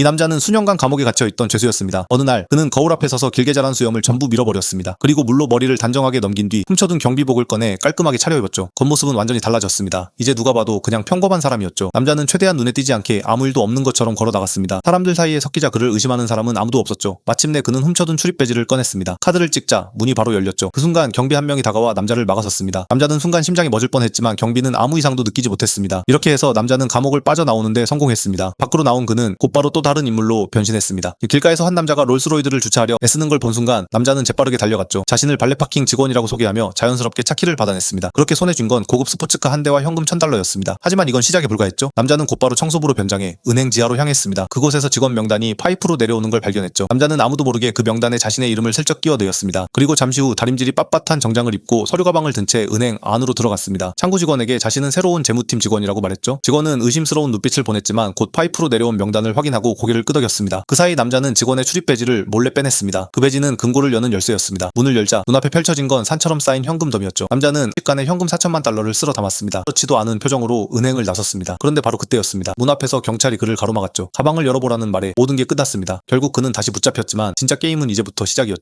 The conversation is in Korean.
이 남자는 수년간 감옥에 갇혀 있던 죄수였습니다. 어느 날 그는 거울 앞에 서서 길게 자란 수염을 전부 밀어버렸습니다. 그리고 물로 머리를 단정하게 넘긴 뒤 훔쳐둔 경비복을 꺼내 깔끔하게 차려입었죠. 겉모습은 완전히 달라졌습니다. 이제 누가 봐도 그냥 평범한 사람이었죠. 남자는 최대한 눈에 띄지 않게 아무 일도 없는 것처럼 걸어 나갔습니다. 사람들 사이에 섞이자 그를 의심하는 사람은 아무도 없었죠. 마침내 그는 훔쳐둔 출입 배지를 꺼냈습니다. 카드를 찍자 문이 바로 열렸죠. 그 순간 경비 한 명이 다가와 남자를 막아섰습니다. 남자는 순간 심장이 멎을 뻔했지만 경비는 아무 이상도 느끼지 못했습니다. 이렇게 해서 남자는 감옥을 빠져나오는데 성공했습니다. 밖으로 나온 그는 곧바로 또 다른 인물로 변신했습니다. 길가에서 한 남자가 롤스로이드를 주차하려 애쓰는 걸 본 순간 남자는 재빠르게 달려갔죠. 자신을 발레 파킹 직원이라고 소개하며 자연스럽게 차 키를 받아냈습니다. 그렇게 손에 쥔 건 고급 스포츠카 한 대와 현금 천 달러였습니다. 하지만 이건 시작에 불과했죠. 남자는 곧바로 청소부로 변장해 은행 지하로 향했습니다. 그곳에서 직원 명단이 파이프로 내려오는 걸 발견했죠. 남자는 아무도 모르게 그 명단에 자신의 이름을 슬쩍 끼워 넣었습니다. 그리고 잠시 후 다림질이 빳빳한 정장을 입고 서류 가방을 든 채 은행 안으로 들어갔습니다. 창구 직원에게 자신은 새로운 재무팀 직원이라고 말했죠. 직원은 의심스러운 눈빛을 보냈지만 곧 파이프로 내려온 명단을 확인하고 고개를 끄덕였습니다. 그 사이 남자는 직원의 출입 배지를 몰래 빼냈습니다. 그 배지는 금고를 여는 열쇠였습니다. 문을 열자 눈앞에 펼쳐진 건 산처럼 쌓인 현금 덤이었죠. 남자는 식간에 현금 4천만 달러를 쓸어 담았습니다. 그렇지도 않은 표정으로 은행을 나섰습니다. 그런데 바로 그때였습니다. 문 앞에서 경찰이 그를 가로막았죠. 가방을 열어보라는 말에 모든 게 끝났습니다. 결국 그는 다시 붙잡혔지만 진짜 게임은 이제부터 시작이었죠.